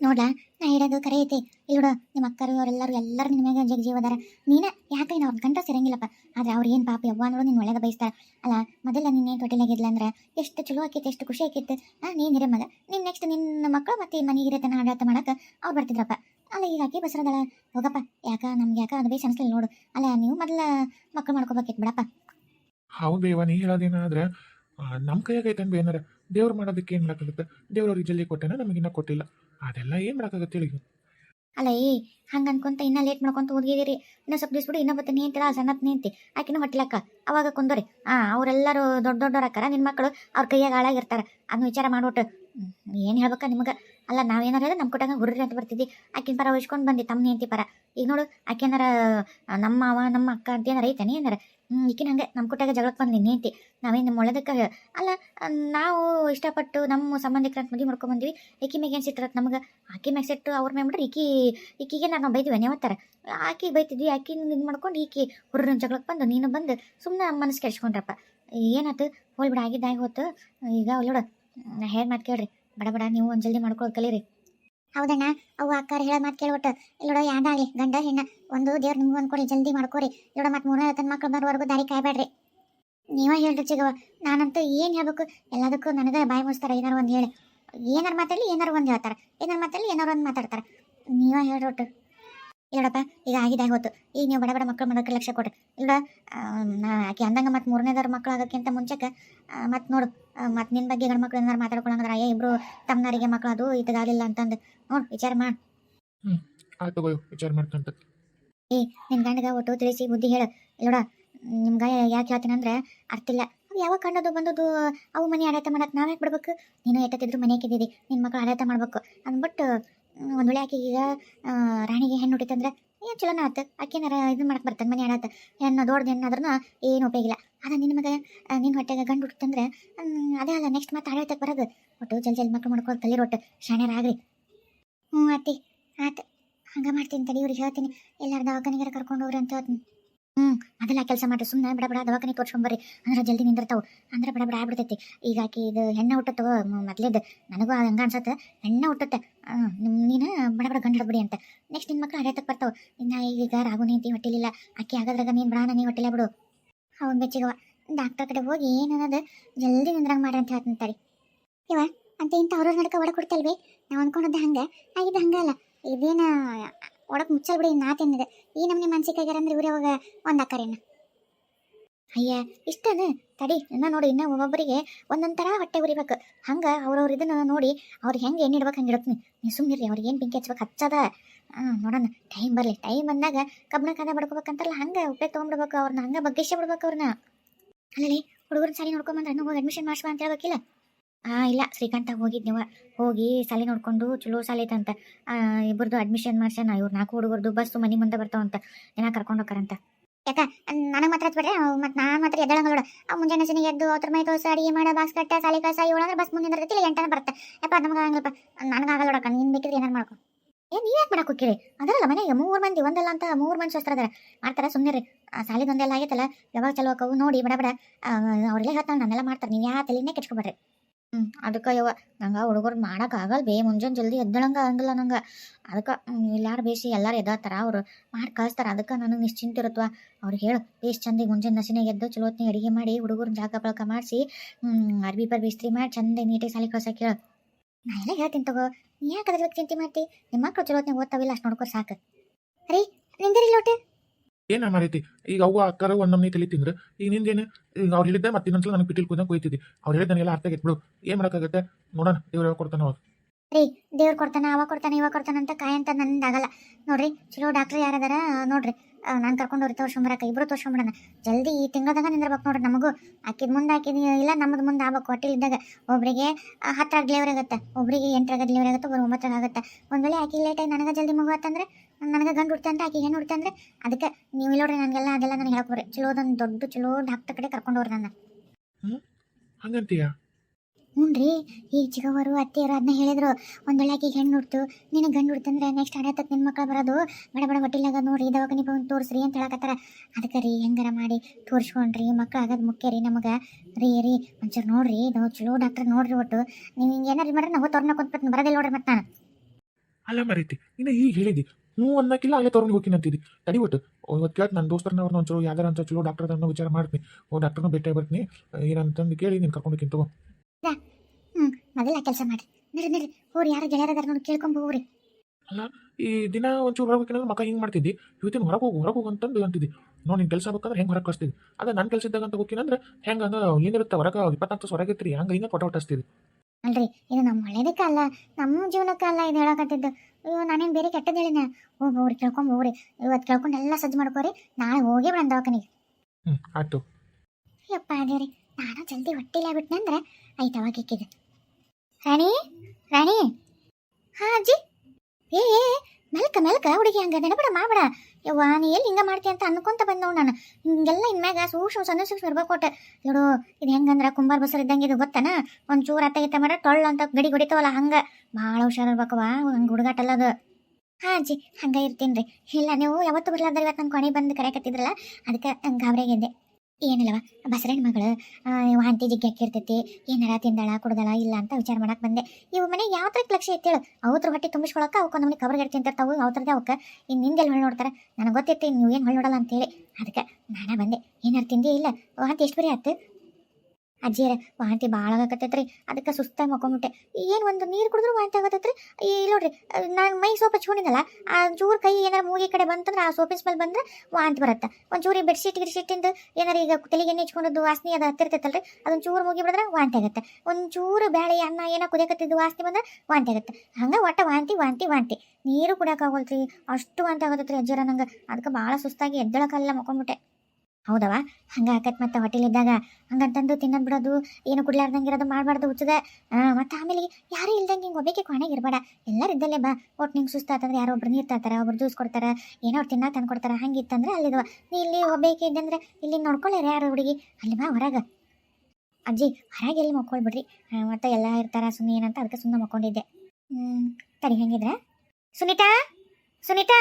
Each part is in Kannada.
ನೋಡ್ಲಾ? ನಾ ಹೇಳೋದು ಕರೆ ಐತಿ ಇಲ್ಲಿ ನಿಮ್ಮ ಅಕ್ಕರು, ಅವರೆಲ್ಲರೂ ಎಲ್ಲರೂ ನಿನ್ನ ಮ್ಯಾಗ ಜಗ ಜೀವದಾರ. ನೀನ ಯಾಕೆ ಅವ್ರ ಗಂಟ ಸಿರಂಗಿಲ್ಲಪ್ಪ? ಆದ್ರೆ ಅವ್ರು ಏನು ಪಾಪ ಯವ್ವ ನೋಡು ನಿನ್ನ ಒಳಗೆ ಬಯಸ್ತಾರ ಅಲ್ಲ, ಮೊದಲ ನಿನ್ನ ಏನು ತೊಟ್ಟಿಲಾಗಿದ್ಲ ಅಂದ್ರೆ ಎಷ್ಟು ಚಲೋ ಆಕೈತೆ, ಎಷ್ಟು ಖುಷಿ ಆಕೈತೆ. ಆ, ನೀನು ಹಿರೇ ಮಗ. ನಿನ್ ನೆಕ್ಸ್ಟ್ ನಿನ್ನ ಮಕ್ಕಳು ಮತ್ತೆ ಮನೆ ಹಿರಿಯತನ ಆಡಾಟ ಮಾಡಕ್ಕೆ ಅವ್ರು ಬರ್ತಿದ್ರಪ್ಪ. ಅಲ್ಲ, ಈಗ ಆಕಿ ಬಸರದಳ. ಹೋಗಪ್ಪ. ಯಾಕ, ನಮ್ಗೆ ಯಾಕ ಅದು ಬೇಸ್ ಅನಿಸ್ಲಿಲ್ಲ ನೋಡು. ಅಲ್ಲ, ನೀವು ಮೊದಲ ಮಕ್ಕಳು ಮಾಡ್ಕೋಬೇಕಿತ್ತು ಬಿಡಪ್ಪ. ಹೌದು ನೀ ಹೇಳೋದೇನಾದ್ರೆ ನಮ್ಮ ಕೈಯಾಗೈತೆ ಅನ್ಬೇನಾರ ಏನಾರ, ದೇವ್ರು ಮಾಡೋದಕ್ಕೆ ಏನು ಮಾಡೋಕ್ಕಾಗುತ್ತೆ? ದೇವ್ರು ಅವ್ರಿಗೆ ಜಲ್ದಿ ಕೊಟ್ಟೆನ? ನಮಗಿನ್ನ ಕೊಟ್ಟಿಲ್ಲ. ಅದೆಲ್ಲ ಏನು ಮಾಡೋಕ್ಕಾಗತ್ತೆ ಹೇಳಿ. ಅಲ್ಲ ಏ ಹಂಗ ಅನ್ಕೊಂತ ಇನ್ನ ಲೇಟ್ ಮಾಡ್ಕೊಂತ ಹೋಗಿದೀರಿ ಇನ್ನ ಸ್ವಲ್ಪ ದಿವ್ಸ ಬಿಡು, ಇನ್ನ ಬತ್ತ ನೀಂತಿಲ್ಲ ಸಣ್ಣತ್ ನಿಂತಿ ಆಕಿನೂ ಹೊಟ್ಟಿಲಕ್ಕ ಅವಾಗ ಕುಂದೋರಿ. ಆ, ಅವರೆಲ್ಲರೂ ದೊಡ್ಡ ದೊಡ್ಡವರಕ್ಕಾರ ನಿನ್ ಮಕ್ಕಳು. ಅವ್ರ ಕೈಯಾಗ ಹಾಳಾಗಿರ್ತಾರ. ಅದನ್ನ ವಿಚಾರ ಮಾಡ್ಬಿಟ್ಟು ಏನು ಹೇಳ್ಬೇಕ ನಿಮ್ಗೆ? ಅಲ್ಲ ನಾವೇನಾರ ಹೇಳಿದ್ರೆ ನಮ್ಮ ಕೊಟ್ಟಾಗ ಹುರ್ರಿ ಅಂತ ಬರ್ತಿದ್ದಿ ಆಕಿನ ಪರ ಉಳಿಸ್ಕೊಂಡು ಬಂದಿ ತಮ್ಮ ಹೆಂಡತಿ ಪರ. ಈಗ ನೋಡು ಆಕೆನಾರ ನಮ್ಮ ಅವ ನಮ್ಮ ಅಕ್ಕ ಅಂತ ಏನಾರ ಐತೆ ಏನಾರ? ಈಕಿನ ಹಂಗೆ ನಮ್ಮ ಕೊಟ್ಟಾಗ ಜಗಳಕ್ಕೆ ಬಂದಿ ನಿಂತಿ ನಾವೇನು ನಿಮ್ಮ ಒಳ್ಳೆದಕ್ಕೆ ಅಲ್ಲ, ನಾವು ಇಷ್ಟಪಟ್ಟು ನಮ್ಮ ಸಂಬಂಧಿಕರ ಮದುವೆ ಮಾಡ್ಕೊಂಡ್ ಬಂದ್ವಿ. ಈಕಿ ಮ್ಯಾಗ ಏನು ಸಿಟ್ಟಿರತ್ತೆ ನಮಗೆ? ಆಕಿ ಮ್ಯಾಗ ಸಿಟ್ಟು ಅವ್ರ ಮೇಲೆ ಬಿಟ್ರೆ ಈಕಿ, ಈಕಿಗೆ ನಾವು ಬೈತೀವಿ ನೇವತ್ತಾರ ಆಕಿ ಬೈತಿದ್ವಿ, ಆಕಿನ ಇದು ಮಾಡ್ಕೊಂಡು ಈಕಿ ಹುರ್ರ ಜಗಳಕ್ಕೆ ಬಂದು, ನೀನು ಬಂದು ಸುಮ್ಮನೆ ಮನಸ್ಸು ಕೆಡ್ಸ್ಕೊಂಡ್ರಪ್ಪ. ಏನಾಯ್ತು ಹೋಲ್ ಬಿಡ ಆಗಿದ್ದಾಗಿ ಹೋತು. ಈಗ ನಾ ಹೇಳಿ ಮಾತು ಕೇಳ್ರಿ. ಬಡ ಬಡ, ನೀವು ಒಂದು ಜಲ್ದಿ ಮಾಡ್ಕೊಳ್ಳೋದು ಕಲೀರಿ. ಹೌದಣ್ಣ ಅವು ಅಕ್ಕಾರ ಹೇಳೋ ಮಾತು ಕೇಳ್ಬಿಟ್ಟು ಇಲ್ಲೋಡ ಯಾವ್ದಾಗಲಿ ಗಂಡ, ಹೆಣ್ಣ, ಒಂದು ದೇವ್ರು ನಿಮ್ಗೆ ಅಂದ್ಕೊಡಿ ಜಲ್ದಿ ಮಾಡ್ಕೊರಿ. ಇಲ್ಲೋಡ ಮತ್ತೆ ಮೂರನೇ ತನ್ನ ಮಕ್ಳು ಬರೋವರೆಗೂ ದಾರಿ ಕಾಯ್ಬೇಡ್ರಿ ನೀವ ಹೇಳ್ರಿ ಚಿಗವ ನಾನಂತೂ ಏನು ಹೇಳ್ಬೇಕು, ಎಲ್ಲದಕ್ಕೂ ನನಗೆ ಬಾಯಿ ಮುಗಿಸ್ತಾರೆ ಏನಾರು ಒಂದ್ ಹೇಳಿ. ಏನಾರು ಮಾತಾಡಲಿ, ಏನಾರು ಒಂದ್ ಹೇಳ್ತಾರೆ. ಏನಾರು ಮಾತಾಡಲಿ, ಏನಾರು ಒಂದ್ ಮಾತಾಡ್ತಾರೆ. ನೀವ ಹೇಳ್ರೊಟ್ಟು ಇಲ್ಲಡಪ್ಪ ಈಗ ಆಗಿದಾಗ ಆಗೋತು ಈಗ ನೀವು ಬಡ ಬಡ ಮಕ್ಕಳು ಮಾಡೋಕ್ಕೆ ಲಕ್ಷ್ಯ ಕೊಡ್ರಿ. ಇಲ್ಲ ಆಕೆ ಅಂದಂಗ ಮತ್ತು ಮೂರನೇದಾರ ಮಕ್ಕಳು ಆಗೋಕ್ಕಿಂತ ಮುಂಚೆಕ ಮತ್ತೆ ನೋಡು. ಮತ್ತು ನಿನ್ನ ಬಗ್ಗೆ ಗಂಡು ಮಕ್ಳು ಏನಾರು ಮಾತಾಡ್ಕೊಳಂದ್ರೆ ಅಯ್ಯ ಇಬ್ಬರು ತಮ್ಮನರಿಗೆ ಮಕ್ಕಳು ಅದು ಇದಾಗಲಿಲ್ಲ ಅಂತಂದು. ನೋಡು ವಿಚಾರ ಮಾಡಿ. ಆಯ್ತು ತಗೋ ವಿಚಾರ ಮಾಡ್ಕೊಂತ. ನಿನ್ನ ಗಂಡಗ ಒಟ್ಟು ತಿಳಿಸಿ ಬುದ್ಧಿ ಹೇಳು. ಇಲ್ಲೋಡ ನಿಮ್ಗ ಯಾಕೆ ಹೇಳ್ತೀನಿ ಅಂದ್ರೆ ಅರ್ಥ ಇಲ್ಲ. ಅವು ಯಾವಾಗ ಕಂಡದು ಬಂದದು ಅವು ಮನೆ ಆಡಳಿತ ಮಾಡಕ್ಕೆ ನಾವು ಯಾಕೆ ಬಿಡ್ಬೇಕು? ನೀನು ಎತ್ತಿದ್ರು ಮನೆ ಹಾಕಿದ್ದೀರಿ ನಿನ್ನ ಮಕ್ಕಳು ಆಡಳಿತ ಮಾಡ್ಬೇಕು. ಅಂದ್ಬಿಟ್ಟು ಒಂದು ವೇಳೆ ಆಕಿಗೆ ಈಗ ರಾಣಿಗೆ ಹೆಣ್ಣು ಹುಟ್ಟಿತಂದ್ರೆ ಏನು ಚಲೋನ ಆತು? ಆಕೆನಾರ ಇದು ಮಾಡಕ್ಕೆ ಬರ್ತಾನೆ ಮನೆ ಆಡಾತ ಹೆಣ್ಣು ದೊಡ್ಡದು ಹೆಣ್ಣಾದ್ರೂ ಏನು ಉಪಯೋಗ ಇಲ್ಲ ಅದ ನಿನ್ನ ಮಗ ನಿನ್ನ ಹೊಟ್ಟೆಗೆ ಗಂಡು ಹುಟ್ಟಂದ್ರೆ ಅದೇ ಅಲ್ಲ ನೆಕ್ಸ್ಟ್ ಮತ್ತೆ ಆಡಳಿತಕ್ಕೆ ಬರೋದು. ಒಟ್ಟು ಜಲ್ ಜಲ್ದಿ ಮಕ್ಕಳು ಮಾಡ್ಕೊಂಡು ತಲೆ ಒಟ್ಟು ಶಾಣ್ಯರಾಗ್ರಿ ಹ್ಞೂ ಅತ್ತಿ ಆತ, ಹಂಗೆ ಮಾಡ್ತೀನಿ ತಡಿ, ಇವ್ರಿಗೆ ಹೇಳ್ತೀನಿ. ಎಲ್ಲಾರು ದವಾಖಾನಿಗಾರ ಕರ್ಕೊಂಡು ಹೋಗ್ರಿ ಅಂತ ಹೇಳ್ತೀನಿ. ಹ್ಞೂ ಅದೆಲ್ಲ ಕೆಲಸ ಮಾಡ್ರಿ ಸುಮ್ಮನೆ ಬಡ ಬಡ ದವಾಖಾನೆ ತೋರ್ಸ್ಕೊಂಬರ್ರಿ ಅಂದ್ರೆ ಜಲ್ದಿ ನಿಂದಿರ್ತಾವು. ಅಂದ್ರೆ ಬಡ ಬಡ ಆಗ್ಬಿಡ್ತೈತಿ. ಈಗ ಆಕಿ ಇದು ಹೆಣ್ಣೆ ಹುಟ್ಟತ್ತವ ಮೊದ್ಲೇದು ನನಗೂ ಹಂಗೆ ಅನ್ಸತ್ತೆ. ಹೆಣ್ಣೆ ಹುಟ್ಟತ್ತೆ ನೀನು ಬಡ ಬಡ ಗಂಡು ಬಿಡಿ ಅಂತ. ನೆಕ್ಸ್ಟ್ ನಿನ್ನ ಮಕ್ಳು ಹರಿಯತ್ತಕ್ಕೆ ಬರ್ತಾವೆ. ಇನ್ನ ಈಗ ರಾಗು ನೀತಿ ಹೊಟ್ಟಿಲಿಲ್ಲ. ಆಕಿ ಆಗೋದ್ರಾಗ ನೀನು ಬ್ರಾಣ ನೀ ಹೊಟ್ಟಿಲ್ಲ ಬಿಡು. ಅವ್ನು ಬೆಚ್ಚಿಗವ ಡಾಕ್ಟರ್ ಕಡೆ ಹೋಗಿ ಏನು ಅನ್ನೋದು ಜಲ್ದಿ ನಿಂದ್ರಂಗೆ ಮಾಡ್ರಿ ಅಂತ ಹೇಳ್ತಂತಾರಿ ಇವ, ಅಂತ ಇಂತ ಅವ್ರ ನಡ್ಕ ಒಡ ಕೊಡ್ತಲ್ವಿ ನಾವು ಅನ್ಕೊಂಡದ್ದು ಹಂಗೆ? ಆಗಿದ್ದು ಹಂಗೆ ಅಲ್ಲ. ಇದೇನ, ಒಡಕ್ ಮುಚ್ಚಲ್ ಬಿಡಿ ನಾ ತಿನ್ನದೆ ಈ ನಮ್ಮನೆ ಮನ್ಸಿಗೆ ಆಗ್ಯಾರ ಅಂದ್ರೆ ಇವ್ರು ಯಾವಾಗ ಒಂದು ಅಕ್ಕರೇನ ಅಯ್ಯ, ಇಷ್ಟದ. ತಡಿ, ಇನ್ನ ನೋಡಿ, ಇನ್ನ ಒಬ್ಬೊಬ್ಬರಿಗೆ ಒಂದೊಂಥರ ಥರ ಹೊಟ್ಟೆ ಉರಿಬೇಕು. ಹಂಗೆ ಅವ್ರವ್ರ ಇದನ್ನ ನೋಡಿ, ಅವ್ರು ಹೆಂಗೆ ಎಣ್ಣೆ ಇಡ್ಬೇಕು ಹಂಗೆ ಇಡತ್ನಿ. ನೀವು ಸುಮ್ಮನಿರಿ ಅವ್ರಿಗೆ ಏನು ಬೆಂಕಿ ಹಚ್ಬೇಕು, ಹಚ್ಚದ? ಹಾಂ ನೋಡೋಣ. ಟೈಮ್ ಬರಲಿ. ಟೈಮ್ ಬಂದಾಗ ಕಬ್ಬಣ ಕಾದ ಬಡ್ಕೋಬೇಕಂತಾರಲ್ಲ ಹಂಗೆ ಉಪಯೋಗ ತೊಗೊಂಡ್ಬಿಡ್ಬೇಕು ಅವ್ರನ್ನ, ಹಂಗೆ ಬಗ್ಗಿಸೇ ಬಿಡ್ಬೇಕು ಅವ್ರನ್ನ. ಅಲ್ಲಲ್ಲಿ ಹುಡುಗರ ಸಾಲಿ ನೋಡ್ಕೊಂಬಂದ್ರೆ ಇನ್ನೂ ಹೋಗಿ ಅಡ್ಮಿಷನ್ ಮಾಡಿಸುವ ಅಂತ ಹೇಳ್ಬೇಕಿಲ್ಲ? ಹಾಂ ಇಲ್ಲ, ಶ್ರೀಕಾಂತ ಹೋಗಿದ್ ನೀವು ಹೋಗಿ ಸಾಲಿ ನೋಡ್ಕೊಂಡು ಚಲೋ ಸಾಲಿ ಐತಂತ ಇಬ್ಬರದು ಅಡ್ಮಿಷನ್ ಮಾಡ್ಸ್ಯಾನ, ಇವ್ರು ನಾಲ್ಕು ಹುಡುಗರದು ಬಸ್ಸು ಮನೆ ಮುಂದೆ ಬರ್ತಾವಂತ ಏನ ಕರ್ಕೊಂಡು ಹೋಗ್ತಾರಂತ ಯಾಕ? ನನಗೆ ಮಾತ್ರ ಹಚ್ಬೇಡ್ರಿ ಮತ್ತು ನಾನು ಮಾತ್ರ ಎದ್ದಳಂಗ ನೋಡ. ಆ ಮುಂಜಾನೆ ಸಿನಿ ಎದ್ದು ಅವ್ರ ಮೈ ತೋರಿಸಿ, ಅಡಿಗೆ ಮಾಡ, ಬಾಸ್ ಕಟ್ಟ, ಸಾಲಿ ಕಸ ಇವಳಂದ್ರೆ ಬಸ್ ಮುಂದೆ ಇರ್ತೈತಿ ಇಲ್ಲ ಎಂಟನ ಬರುತ್ತೆ ಯಪ್ಪ, ನಮ್ಗೆ ಆಗಲ್ಲಪ್ಪ ನನಗೆ ಆಗಲ್ಲ ನೋಡಕ್ಕ, ನೀನು ಬೇಕಿದ್ರೆ ಏನಾರು ಮಾಡ್ಕೊ. ಏ ನೀವ್ ಯಾಕೆ ಮಾಡಕ್ ಹೋಗಿರಿ ಅದರಲ್ಲ ಮನೆಗೆ ಮೂರು ಮಂದಿ, ಒಂದಲ್ಲ ಅಂತ ಮೂರು ಮಂದಿ ಶಸ್ತ್ರ ಅದಾರ ಮಾಡ್ತಾರ ಸುಮ್ಮನೆ ಸಾಲಿದೊಂದೆಲ್ಲ ಆಗೈತಲ್ಲ, ಯಾವಾಗ ಚಲೋ ಆಕವು ನೋಡಿ, ಬಡ ಬಡ. ಅವ್ರಿಗೆ ಹೇಳ್ತಾಳೆ, ನನ್ನೆಲ್ಲ ಮಾಡ್ತಾರೆ. ನೀವು ಯಾ ತಲೆನೇ ಕೆಚ್ಕೊಬೇಡ್ರಿ ಹ್ಞೂ ಅದಕ್ಕೆ ಯವ್ವ. ನಂಗೆ ಹುಡುಗರು ಮಾಡಕ್ಕೆ ಆಗಲ್ಲ ಬೇ, ಮುಂಜಾನೆ ಜಲ್ದಿ ಎದ್ದಳಂಗ ಆಗಂಗಿಲ್ಲ ನಂಗೆ. ಅದಕ್ಕೆ ಎಲ್ಲಾರು ಬೇಸಿ ಎಲ್ಲಾರು ಎದ್ದಾತಾರ, ಅವ್ರು ಮಾಡಿ ಕಳಿಸ್ತಾರೆ. ಅದಕ್ಕೆ ನನಗೆ ನಿಶ್ಚಿಂತ ಇರುತ್ತವ ಅವ್ರು ಹೇಳು ಬೇಸ್ ಚಂದಿಗೆ ಮುಂಜಾನೆ ನಸಿನಾಗ ಎದ್ದು ಚಲೋತ್ನಿ ಅಡಿಗೆ ಮಾಡಿ ಹುಡುಗರು ಜಾಗ ಬಳಕ ಮಾಡಿಸಿ ಅರ್ಬಿ ಪರ್ ಬಿಸ್ತ್ರಿ ಮಾಡಿ, ಚಂದ ನೀಟಾಗಿ ಸಾಲಿ ಕಳ್ಸಕ್ಕೆ ಹೇಳು. ನಾ ಎಲ್ಲ ಹೇಳ್ತೀನಿ ತಗೋ. ನೀ ಯಾಕೆ ಅದ್ರ ಚಿಂತೆ ಮಾಡ್ತಿ? ನಿಮ್ಮ ಮಕ್ಕಳು ಚಲೋತ್ನಾಗ ಓದ್ತಾವಿಲ್ಲ, ಅಷ್ಟು ನೋಡ್ಕೋ ಸಾಕು. ರೀ ನಿಂದಿರಿ ಲೋಟೆ ಏನ ಮಾರೈತಿ ಈಗ ಅವ್ವ, ಅಕ್ಕರ, ಒಂದ್ ನಮ್ನಿ ತಲಿ ತಿಂದ್ರೆ. ಈಗ ನಿಂದೇನು? ಈಗ ಅವ್ರು ಹೇಳಿದ್ದೆ ಮತ್ತೆ ಇನ್ನೊಂದ್ಸಲ ನನಗೆ ಪಿಟಿಲ್ ಕೂದಂಗೆ ಕೊಯ್ತಿದ್ದಿ. ಅವ್ರು ಹೇಳಿದ್ದನ್ನೆಲ್ಲ ಅರ್ಥ ಬಿಡು ಏನು ಮಾಡಕ್ಕಾಗತ್ತೆ? ನೋಡೋಣ ಇವ್ರು ಕೊಡ್ತಾನೆ ರೀ, ದೇವ್ರು ಕೊಡ್ತಾನೆ, ಅವ ಕೊಡ್ತಾನೆ ಇವಾಗ ಕೊಡ್ತಾನ ಅಂತ ಕಾಯಂತ ನಂದಾಗಲ್ಲ ನೋಡ್ರಿ, ಚಲೋ ಡಾಕ್ಟ್ರ್ ಯಾರದಾರ, ನೋಡ್ರಿ. ನಾನು ಕರ್ಕೊಂಡು ಹೋಗಿ ತೋರ್ಸ್ಕೊಂಬರಕ ಇಬ್ರು ತೋರ್ಸ್ಕೊಂಬಿಡೋಣ ಜಲ್ದಿ ಈ ತಿಂಗಳದಾಗ ನಿಂದಿರ್ಬೇಕು ನೋಡ್ರಿ ನಮಗೂ. ಆಕಿದ ಮುಂದೆ, ಆಕಿದ ಇಲ್ಲ ನಮ್ಮದು ಮುಂದೆ ಆಗ್ಬೇಕು ಹೊಟ್ಟಿಲಿದ್ದಾಗ ಒಬ್ರಿಗೆ ಹತ್ತರ ಡೆಲಿವರಿ ಆಗುತ್ತೆ ಒಬ್ರಿಗೆ ಎಂಟರಾಗ ಡೆಲಿವರಿ ಆಗುತ್ತೆ ಒಬ್ಬರು ಒಂಬತ್ತರಾಗ ಆಗುತ್ತೆ. ಒಂದು ವೇಳೆ ಆಕಿ ಲೇಟಾಗಿ ನನಗೆ ಜಲ್ದಿ ಮಗು ಆತಂದ್ರೆ, ನನಗೆ ಗಂಡು ಹುಡ್ತೆ ಅಂತ ಆಕಿ ಹೆಣ್ಣು ಹುಡ್ತೆ ಅಂದ್ರೆ, ಅದಕ್ಕೆ ನೀವು ನೋಡ್ರಿ ನನಗೆಲ್ಲ, ಅದೆಲ್ಲ ನನಗೆ ಹೇಳಕ್ ಚಲೋ ಚಲೋದೊಂದು ದೊಡ್ಡ, ಚಲೋ ಡಾಕ್ಟರ್ ಕಡೆ ಕರ್ಕೊಂಡು ಹೋಗ್ರಿ ನನ್ನ. ಹಂಗಂತೀಯ? ಹ್ಞೂ ರೀ ಈ ಚಿಕ್ಕವರು ಅತ್ತೆಯರು ಅದನ್ನ ಹೇಳಿದ್ರು. ಒಂದು ವೇಳೆ ಆಕಿಗೆ ಹೆಣ್ಣು ಹುಡ್ತು. ನಿನಗೆ ಗಂಡು ಹುಡ್ತಂದ್ರೆ ನೆಕ್ಸ್ಟ್ ಹಡತ್ತಕ್ಕೆ ನಿಮ್ಮ ಮಕ್ಕಳು ಬರೋದು. ಬಡ ಬಡ ಹೊಟ್ಟಿಲಾಗ ನೋಡ್ರಿ. ದವಾಖಾನೆ ಬಂದು ತೋರಿಸ್ರಿ ಅಂತ ಹೇಳಕತ್ತಾರ. ಅದಕ್ಕೆ ರೀ, ಹೆಂಗಾರ ಮಾಡಿ ತೋರಿಸ್ಕೊಂಡ್ರಿ. ಮಕ್ಕಳು ಆಗೋದು ಮುಖ್ಯ ರೀ ನಮಗೆ. ರೀ ರೀ, ಒಂಚೂರು ನೋಡ್ರಿ. ನಾವು ಚಲೋ ಡಾಕ್ಟರ್ ನೋಡ್ರಿ ಒಟ್ಟು. ನೀವು ಹಿಂಗೆ ಏನಾರು ಮಾಡ್ರಿ ನಾವು ತೋರ್ನ ಕುಂತ್ಬಿಟ್ಟು ಬರೋದಿಲ್ಲ ನೋಡ್ರಿ ಮತ್ತೆ ನಾನು. ಅಲ್ಲ ಮರೀತಿ, ಇನ್ನು ಈಗ ಹೇಳಿದಿ. ಹ್ಞೂ ಅನ್ನಕ್ಕಿಲ್ಲ ಅಲ್ಲೇ ತೊಗೊಂಡು ಹೋಗಿ ಅಂತಿದ್ದಿ ತಡಿ ಒಟ್ಟು. ಇವತ್ತು ಕೇಳ್ತು ನನ್ನ ದೋಸ್ತರನ್ನ ಅವ್ರನ್ನ ಒಂಚೂರು ಯಾವ್ದಾರ ಅಂತ ಚಲೋ ಡಾಕ್ಟರ್ ವಿಚಾರ ಮಾಡ್ತೀನಿ. ಓ, ಡಾಕ್ಟರ್ನ ಭೇಟಿ ಬರ್ತೀನಿ. ಏನಂತಂದು ಕೇಳಿ ನೀನು ಕರ್ಕೊಂಡು ತಗೋ. ಹ್ಞೂ ಮೊದಲ ಕೆಲಸ ಮಾಡಿ ನಡ್ರಿ ನಡ್ರಿ. ಹೋರಿ ಯಾರು ಗೆಳೆಯರದಾರ ನೋಡಿ ಕೇಳ್ಕೊಂಡು ಹೋಗ್ರಿ. ಈ ದಿನ ಒಂಚೂರು ಹೋಗ್ತೀನಿ ಮಕ್ಕ ಹಿಂಗೆ ಮಾಡ್ತಿದ್ದಿ? ಇವತ್ತಿನ ಹೊರಗೆ ಹೋಗು ಹೊರಗೆ ಹೋಗು ಅಂತಂದು ಅಂತಿದ್ದಿ. ನೋಡಿ ನಿನ್ನ ಕೆಲಸ ಬೇಕಂದ್ರೆ ಹೆಂಗೆ ಹೊರಗೆ ಕಳಿಸ್ತಿದ್ದಿ? ಅದ ನನ್ನ ಕೆಲಸ ಇದ್ದಾಗ ಅಂತ ಹೋಗ್ತೀನಿ ಅಂದ್ರೆ ಹೆಂಗೆ ಅಂದ್ರೆ ಏನಿರುತ್ತೆ ಹೊರಗೆ ಇಪ್ಪತ್ನಾಲ್ಕು ತಾಸು ಹೊರಗೆ ಇರ್ತೀರಿ ಹಂಗೆ ಹಿಂಗೆ ಕೊಟ್ಟ ಹೊಟ್ಟಿಸ್ತಿದ್ದಿ ಅಲ್ರಿ ಇದು ನಮ್ಮ ಒಳ್ಳೇದಕ್ಕಲ್ಲ ನಮ್ಮ ಜೀವನಕ್ಕಲ್ಲ ಇದು ಹೇಳಕತ್ತಿದ್ದು. ಅಯ್ಯೋ ನಾನೇನು ಬೇರೆ ಕೆಟ್ಟದ್ದು ಹೇಳಿನ ಹೋಗಿ ಹೋಗ್ರಿ ಕೇಳ್ಕೊಂಡು ಹೋಗ್ರಿ. ಇವತ್ತು ಕೇಳ್ಕೊಂಡು ಎಲ್ಲ ಸಜ್ಜು ಮಾಡ್ಕೋರಿ ನಾಳೆ ಹೋಗಿ ಬಿಡೋಣ ದವಾಖಾನಿಗೆ. ಹ್ಞೂ ಆಯ್ತು. ಯಪ್ಪ ಅದೇವ್ರಿ ನಾನು ಜಲ್ದಿ ಹೊಟ್ಟಿಲ್ಲ ಬಿಟ್ನಂದ್ರೆ ಆಯ್ತು ಅವಾಗ ಇಕ್ಕಿದೆ. ರಾಣಿ ರಾಣಿ. ಹಾ ಅಜ್ಜಿ. ಏ ಏ, ಮೆಲ್ಕ ಮೆಲ್ಕ ಹುಡುಗಿ ಹಂಗ ನೆನಪಡ ಮಾಡ್ಬೇಡ. ಯವ್ವ ನೀ ಎಲ್ಲಿ ಹಿಂಗ ಮಾಡ್ತೀಯ ಅಂತ ಅನ್ಕೊಂತ ಬಂದ್ ನೋಡ್ ನಾನು. ಹಿಂಗೆಲ್ಲ ಇನ್ಮ್ಯಾಗ ಸೂಕ್ಷ್ಮ ಸಣ್ಣ ಸೂಕ್ಷ್ಮ ಇರ್ಬೇಕು ಕೊಟ್ಟು ನೋಡು ಇದು ಹೆಂಗಂದ್ರ ಕುಂಬಾರ ಬಸರ್ ಇದ್ದಂಗೆ ಇದು ಗೊತ್ತನ? ಒಂದು ಚೂರು ಅತ್ತ ಗಿತ್ತ ಮಾಡ ಟೊಳ್ಳು ಅಂತ ಗಡಿ ಹೊಡಿತಾವಲ್ಲ ಹಂಗೆ. ಭಾಳ ಹುಷಾರಿರ್ಬೇಕವ ಹಂಗೆ ಹುಡುಗಾಟಲ್ಲ ಅದು. ಹಾಂ ಅಜ್ಜಿ ಹಂಗೆ ಇರ್ತೀನಿ ರೀ. ಇಲ್ಲ ನೀವು ಯಾವತ್ತು ಬರ್ಲಾರ್ದ ಇವತ್ತು ನನ್ನ ಕೊನೆ ಬಂದು ಕರೆಯಕತ್ತಿದ್ರಲ್ಲ ಅದಕ್ಕೆ ಗಾಬರಿಯಾಗಿದ್ದೆ ಏನಿಲ್ಲವ, ಬಸರಣ್ಣ ಮಗಳು ವಾಂತಿ ಜಿಗ್ಗಿ ಹಾಕಿರ್ತೈತಿ ಏನಾರ ತಿಂದಾಳ, ಕುಡ್ದಳ, ಇಲ್ಲ ಅಂತ ವಿಚಾರ ಮಾಡಕ್ಕೆ ಬಂದೆ. ಇವು ಮನೆ ಯಾವ ಥರಕ್ಕೆ ಲಕ್ಷ್ಯ ಐತೇಳು ಅವತ್ರ ಹೊಟ್ಟೆ ತುಂಬಿಸ್ಕೊಳಕ್ಕೆ ಅವಕ್ಕೆ ನಮಗೆ ಕವರ್ ತಿಂತಿರ್ತಾವು ಯಾವ ಥರದೇ ಅವಕ್ಕೆ ಇನ್ನು ನಿಂದೆಲ್ಲಿ ಹೊಳ್ ನೋಡ್ತಾರೆ. ನನಗೆ ಗೊತ್ತಿತ್ತು ನೀವು ಏನು ಹೊಳ್ ನೋಡಲ್ಲ ಅಂತೇಳಿ ಅದಕ್ಕೆ ನಾನೇ ಬಂದೆ. ಏನಾರು ತಿಂದೇ ಇಲ್ಲ? ವಾಂತಿ ಎಷ್ಟು ಬರೀ ಆತು? ಅಜ್ಜಿಯರ ವಾಂತಿ ಭಾಳ ಆಗಕತ್ತೈತ್ರಿ. ಅದಕ್ಕೆ ಸುಸ್ತಾಗಿ ಮಕ್ಕೊಂಬಿಟ್ಟೆ. ಏನು ಒಂದು ನೀರು ಕುಡಿದ್ರು ವಾಂತಿ ಆಗತ್ತೈತ್ರಿ ಈ ನೋಡ್ರಿ, ನಾನು ಮೈ ಸೋಪ್ ಹಚ್ಕೊಂಡಿದ್ದಲ್ಲ ಆ ಚೂರು ಕೈ ಏನಾರು ಮೂಗಿ ಕಡೆ ಬಂತಂದ್ರೆ, ಆ ಸೋಪಿನ ಸ್ಮೆಲ್ ಬಂದ್ರೆ ವಾಂತಿ ಬರುತ್ತೆ. ಒಂಚೂರು ಬೆಡ್ಶೀಟ್ ಗಿಡ್ಶೀಟಿಂದ ಏನಾರು ಈಗ ತಲೆಗೆ ಎಣ್ಣೆ ಹಚ್ಕೊಂಡದ್ದು ವಾಸನೆ ಅದು ಹತ್ತಿರ್ತೈತಲ್ರಿ, ಅದೊಂದು ಚೂರು ಮೂಗಿ ಬಿಡಿದ್ರೆ ವಾಂತಿ ಆಗುತ್ತೆ. ಒಂಚೂರು ಬೇಳೆ ಅನ್ನ ಏನೋ ಕುದಿಯಕತ್ತಿದ್ದು ವಾಸನೆ ಬಂದ್ರೆ ವಾಂತಿ ಆಗುತ್ತೆ. ಹಂಗೆ ಒಟ್ಟ ವಾಂತಿ ವಾಂತಿ ವಾಂತಿ. ನೀರು ಕುಡಿಯೋಕ್ಕಾಗಲ್ರಿ ಅಷ್ಟು ವಾಂತಿ ಆಗತ್ತೈತ್ರಿ ಅಜ್ಜರ ನಂಗೆ. ಅದಕ್ಕೆ ಭಾಳ ಸುಸ್ತಾಗಿ ಎದ್ದಳಕ್ಕೆಲ್ಲ ಮಕ್ಕೊಂಬಿಟ್ಟೆ. ಹೌದವ ಹಂಗೆ ಆಕತ್ ಮತ್ತೆ ಹೋಟೆಲಿದ್ದಾಗ ಹಂಗಂತಂದು ತಿನ್ನೋದು ಬಿಡೋದು, ಏನು ಕುಡ್ಲಾರ್ದಂಗೆ ಇರೋದು ಮಾಡಬಾರ್ದು ಹುಚ್ಚದ ಮತ್ತೆ ಆಮೇಲೆ ಯಾರು ಇಲ್ದಂಗೆ ಹಿಂಗೆ ಒಬ್ಬಕ್ಕೆ ಕೊನೆಗೆ ಇರಬೇಡ. ಎಲ್ಲರೂ ಇದ್ದಲ್ಲೇ ಬಾ ಒಟ್ಟು ನಿಂಗೆ ಸುಸ್ತಾತಂದ್ರೆ ಯಾರೋ ಒಬ್ರು ನೀರು ತಾತಾರೆ ಒಬ್ರು ಜ್ಯೂಸ್ ಕೊಡ್ತಾರೆ, ಏನೋ ಅವ್ರು ತಿನ್ನ ತಂದು ಕೊಡ್ತಾರೆ ಹಂಗಿತ್ತಂದ್ರೆ ಅಲ್ಲಿದವ. ನೀ ಇಲ್ಲಿ ಒಬ್ಬಕ್ಕೆ ಇದ್ದಂದ್ರೆ ಇಲ್ಲಿ ನೋಡ್ಕೊಳ್ಳಾರ ಯಾರು ಹುಡುಗಿ. ಅಲ್ಲಿ ಬಾ ಹೊರಗೆ. ಅಜ್ಜಿ, ಹೊರಗೆ ಎಲ್ಲಿ ಮಕ್ಕೊಳ್ಬಿಡ್ರಿ. ಮತ್ತೆ ಎಲ್ಲ ಇರ್ತಾರ ಸುಮ್ಮನೆ ಏನಂತ ಅದಕ್ಕೆ ಸುಮ್ಮನೆ ಮಕ್ಕೊಂಡಿದ್ದೆ. ಹ್ಞೂ ತಡಿ, ಹೆಂಗಿದ್ರೆ? ಸುನೀತಾ? ಸುನೀತಾ?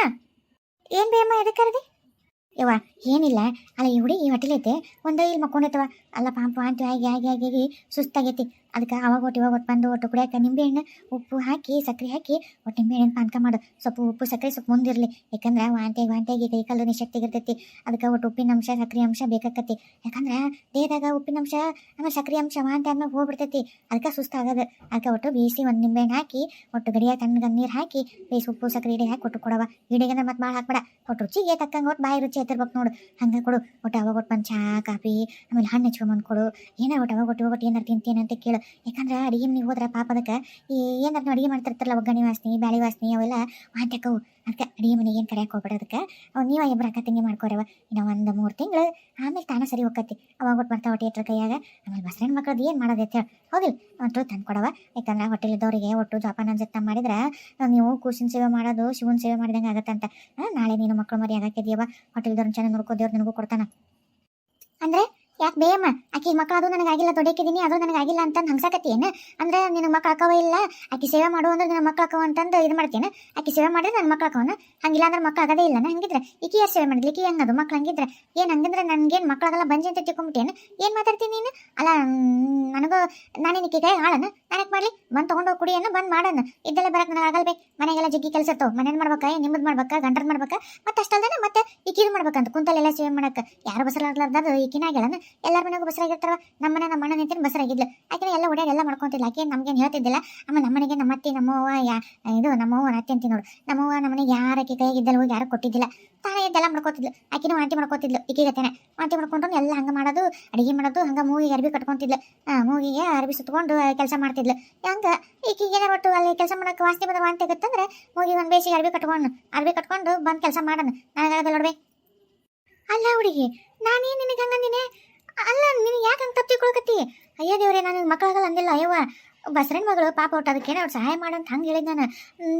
ಏನು ಬೇಮ್ಮ ಎದಕ್ಕೆ ಯವ್ವ ಏನಿಲ್ಲ. ಅಲ್ಲ ಈ ಹುಡುಗಿ ಹೊಟ್ಟಿಲೈತೆ. ಒಂದ ಇಲ್ಲಿ ಮಕ್ಕೊಂಡೈತವ ಅಲ್ಲ ಪಾಂಪ ಅಂತ ಆಗಿ ಆಗಿ ಆಗಿ ಆಗಿ ಸುಸ್ತಾಗೈತಿ. ಅದಕ್ಕೆ ಅವಾಗ ಒಟ್ಟು ಇವಾಗ ಒಟ್ಟು ಬಂದು ಒಟ್ಟು ಕುಡಿಯೋಕೆ ನಿಂಬೆಹಣ್ಣು ಉಪ್ಪು ಹಾಕಿ ಸಕ್ಕರೆ ಹಾಕಿ, ಒಟ್ಟು ನಿಂಬೆಹಣ್ಣು ಪಾನಕ ಮಾಡು. ಸ್ವಲ್ಪ ಉಪ್ಪು ಸಕ್ಕರೆ ಸ್ವಲ್ಪ ಮುಂದಿರಲಿ ಯಾಕಂದ್ರೆ ವಾಂತಿಯಾಗಿ ವಾಂತಿಯಾಗಿ ಕೈ ಕಾಲು ನಿಶಕ್ತಿ ಇರ್ತೈತಿ ಅದಕ್ಕೆ ಒಟ್ಟು ಉಪ್ಪಿನ ಅಂಶ ಸಕ್ಕರೆ ಅಂಶ ಬೇಕಾಕತಿ. ಯಾಕಂದ್ರೆ ದೇಹದಾಗ ಉಪ್ಪಿನ ಅಂಶ, ಆಮೇಲೆ ಸಕ್ಕರೆ ಅಂಶ ವಾಂತಿ ಆದ್ಮೇಲೆ ಹೋಗ್ಬಿಡ್ತೈತಿ ಅದಕ್ಕೆ ಸುಸ್ತಾಗದು ಅದಕ್ಕೆ ಒಟ್ಟು ಬೇಯಿಸಿ ಒಂದು ನಿಂಬೆಹಣ್ಣು ಹಾಕಿ, ಒಟ್ಟು ಗಡಿಯ ತಣ್ಣಗೆ ನೀರು ಹಾಕಿ, ಬೇಯಿಸಿ ಉಪ್ಪು ಸಕ್ಕರೆ ಇಡಿ ಹಾಕಿ ಕೊಟ್ಟು ಕೊಡವ. ಇಡಿಗೆ ಅಂದ್ರೆ ಮತ್ತೆ ಭಾಳ ಹಾಕ್ಬೇಡ. ಒಟ್ಟು ರುಚಿಗೆ ತಕ್ಕಂಗೆ ಒಟ್ಟು ಬಾಯಿ ರುಚಿ ಎತ್ತಿರ್ಬೇಕು ನೋಡು. ಹಂಗೆ ಕೊಡು. ಒಟ್ಟು ಅವಾಗ ಒಟ್ಟು ಚಹಾ ಕಾಫಿ, ಆಮೇಲೆ ಹಣ್ಣು ಹಚ್ಕೊಂಬಂದು ಕೊಡು. ಏನಾರ ಒಟ್ಟು ಅವಾಗ ಒಟ್ಟು ಒಟ್ಟು ಏನಾರು ತಿಂತೀನಿ ಅಂತ ಕೇಳು. ಯಾಕಂದ್ರೆ ಅಡುಗೆ ಮನೆಗೆ ಹೋದ್ರೆ ಪಾಪ ಅದಕ್ಕೆ ಏನಾರು ಅಡಿಗೆ ಮಾಡ್ತಿರ್ತಾರಲ್ಲ ಒಗ್ಗಣಿ ವಾಸನೆ, ಬ್ಯಾಳಿ ವಾಸನೆ ಅವೆಲ್ಲ ವಾಂತ್ಯಕ್ಕವು ಅದಕ್ಕೆ ಅಡಿಗೆ ಮನೆಗೆ ಏನು ಕರೆಯಕ್ಕೆ ಹೋಗ್ಬೇಡ ಅದಕ್ಕೆ. ನೀವು ಇಬ್ಬರು ಅಕ್ಕ ತಂಗಿ ಮಾಡ್ಕೊರವ. ಇನ್ನು ಒಂದು ಮೂರು ತಿಂಗಳು ಆಮೇಲೆ ತಾನೇ ಸರಿ ಹೋಗತ್ತಿ ಅವಾಗ ಒಟ್ಟು ಬರ್ತಾವ ಹೊಟ್ಟೆ ಕೈಯಾಗ. ಆಮೇಲೆ ಬಸರಣ್ಣ ಮಕ್ಕಳದ್ದು ಏನು ಮಾಡೋದು ಅಂತ ಹೇಳಿ ಹೌದಿಲ್ಲ ಒಟ್ಟು ತಂದು ಕೊಡವ. ಯಾಕಂದ್ರೆ ಒಟ್ಟು ಜೋಪಾನ ಜೊತೆ ಮಾಡಿದ್ರೆ ನೀವು ಕೂಸಿನ ಸೇವೆ ಮಾಡೋದು, ಶಿವನ ಸೇವೆ ಮಾಡಿದಂಗೆ ಆಗತ್ತಂತ. ನಾಳೆ ನೀನು ಮಕ್ಕಳು ಮರಿ ಆಗಾಕಿದೀಯವ ಹೋಟೆಲ್ದವ್ರನ್ನ ಚೆನ್ನಾಗಿ ನೋಡ್ಕೋ, ದೇವ್ರು ನನಗೂ ಕೊಡ್ತಾನ. ಅಂದ್ರೆ ಯಾಕೆ ಬೇಯಮ್ಮ? ಆಕಿ ಮಕ್ಕಳು ಅದು ನನಗಾಗಿಲ್ಲ, ದೊಡ್ಡಕ್ಕಿದ್ದೀನಿ, ಅದು ನನಗಾಗಿಲ್ಲ ಅಂತಂದು ಹಂಗ್ಸಾಕತಿ ಏನು ಅಂದ್ರೆ ನಿನ್ನ ಮಕ್ಳು ಅಕ್ಕವ ಇಲ್ಲ, ಆಕಿ ಸೇವೆ ಮಾಡು ಅಂದ್ರೆ ನಿನ್ನ ಮಕ್ಳು ಅಕ್ಕವ ಅಂತಂದು ಇದು ಮಾಡ್ತೀನಿ ಆಕಿ ಸೇವೆ ಮಾಡಿದ್ರೆ ನನ್ನ ಮಕ್ಳು ಅಕ್ಕವನ? ಹಂಗಿಲ್ಲ ಅಂದ್ರೆ ಮಕ್ಳು ಆಗದೇ ಇಲ್ಲ ಹಂಗಿದ್ರೆ? ಈಕಿ ಯಾರು ಸೇವೆ ಮಾಡಿದ್ಲಿ? ಈಕಿ ಹೆಂಗದು ಮಕ್ಳು ಹಂಗಿದ್ರೆ? ಏನು ಹಂಗಂದ್ರೆ ನನಗೇನು ಮಕ್ಕಳಾಗಲ್ಲ ಬಂಜಿ ಅಂತ ತಿಳ್ಕೊಂಬಿಟ್ಟೇನು ಏನು ಮಾತಾಡ್ತೀನಿ ನೀನು? ಅಲ್ಲ ನನಗೂ ನಾನೇ ನಿಕ್ಕಿ ಕೈ ಹಾಳನ? ನಾನಕ್ಕೆ ಮಾಡಲಿ? ಬಂದು ತೊಗೊಂಡೋಗಿ ಕುಡಿಯನ್ನು ಬಂದು ಮಾಡೋಣ ಇದ್ದಲ್ಲೇ ಬರಕ್ಕೆ ನನಗೆ ಆಗಲ್ಬೇ ಮನೆಗೆಲ್ಲ ಜಗ್ಗಿ ಕೆಲಸ ಇರ್ತವೆ. ಮನೇನು ಮಾಡ್ಬೇಕಾ? ನಿಮ್ಮದು ಮಾಡ್ಬೇಕಾ? ಗಂಟರ್ ಮಾಡ್ಬೇಕಾ? ಮತ್ತೆ ಅಷ್ಟಲ್ದೇ ಮತ್ತೆ ಈಕಿದು ಮಾಡ್ಬೇಕಂತ? ಕುಂತಲ್ಲೆಲ್ಲ ಸೇವೆ ಮಾಡಕ್ಕೆ ಯಾರು ಈಕಿನ ಆಗ್ಯಾಳನ? ಎಲ್ಲರ ಮನೆಗೂ ಬಸರಾಗಿರ್ತಾರ ನಮ್ಮ ಮನೆ ನಮ್ಮ ಅಣ್ಣ ನಿಂತಿನ ಬಸರಾಗಿದ್ಲು. ಯಾಕೆಂದ್ರೆ ಎಲ್ಲ ಓಡಾಡಿ ಎಲ್ಲ ಮಾಡ್ಕೊಂತಿಲ್ಲ ಆಕೆ ನಮ್ಗೇನು ಹೇಳ್ತಿದ್ದಿಲ್ಲ. ಆಮೇಲೆ ನಮ್ಮ ಮನೆಗೆ ನಮ್ಮ ಅತ್ತಿ ನಮ್ಮವ್ವ ಯಾ, ಇದು ನಮ್ಮವ್ವ ಅತ್ತೆ ಅಂತ ನೋಡು. ನಮ್ಮವ್ವ ನಮ್ಮ ಮನೆಗೆ ಯಾರಕ್ಕೆ ಕೈಗಿದ್ದಲ್ಲ ಹೋಗಿ ಯಾರು ಕೊಟ್ಟಿದ್ದಿಲ್ಲ. ತಾನೇ ಇದೆಲ್ಲ ಮಾಡ್ಕೋತಿದ್ಲು. ಆಕಿನೂ ವಾಂತಿ ಮಾಡ್ಕೋತಿದ್ಲು ಈಕಿಗತ್ತೇನೆ ಆಂಟಿ ಮಾಡ್ಕೊಂಡು ಎಲ್ಲ ಹಂಗೆ ಮಾಡೋದು, ಅಡಿಗೆ ಮಾಡೋದು, ಹಂಗೆ ಮೂಗಿಗೆ ಅರ್ಬಿ ಕಟ್ಕೊತಿದ್ಲು. ಮೂಗಿಗೆ ಅರ್ಬಿ ಸುತ್ಕೊಂಡು ಕೆಲಸ ಮಾಡ್ತಿದ್ಲು. ಹಂಗೆ? ಏನಾರ ಒಟ್ಟು ಅಲ್ಲಿ ಕೆಲಸ ಮಾಡೋಕೆ ವಾಸ್ತಿ ಬಂದ್ರೆ ವಾಂತಿ ಆಗುತ್ತಂದ್ರೆ ಹೋಗಿ ಒಂದು ಬೇಸಿಗೆ ಅರ್ಬಿ ಕಟ್ಕೊಂಡು ಅರ್ಬಿ ಕಟ್ಕೊಂಡು ಬಂದು ಕೆಲಸ ಮಾಡೋಣ ನನಗಾಗಲ್ಲ ನೋಡ್ಬೇ ಅಲ್ಲ ಹುಡುಗಿ, ನಾನೇನು ನಿನಗೆ ಹಂಗಂದಿನಿ? ಅಲ್ಲ, ನೀನು ಯಾಕೆ ಹಂಗೆ ತಪ್ಪು ತಿಳ್ಕೊಳಕತ್ತಿ? ಅಯ್ಯೋ ದೇವ್ರೆ, ನಾನು ಮಕ್ಕಳಾಗಲ್ಲ ಅಂದಿಲ್ಲ, ಅಯ್ಯವ್ವ. ಬಸರಣ್ಣ ಮಗಳು ಪಾಪ ಒಟ್ಟು ಅದಕ್ಕೇನೋ ಅವ್ರು ಸಹಾಯ ಮಾಡಂತ ಹಂಗೆ ಹೇಳಿದ್ ನಾನು.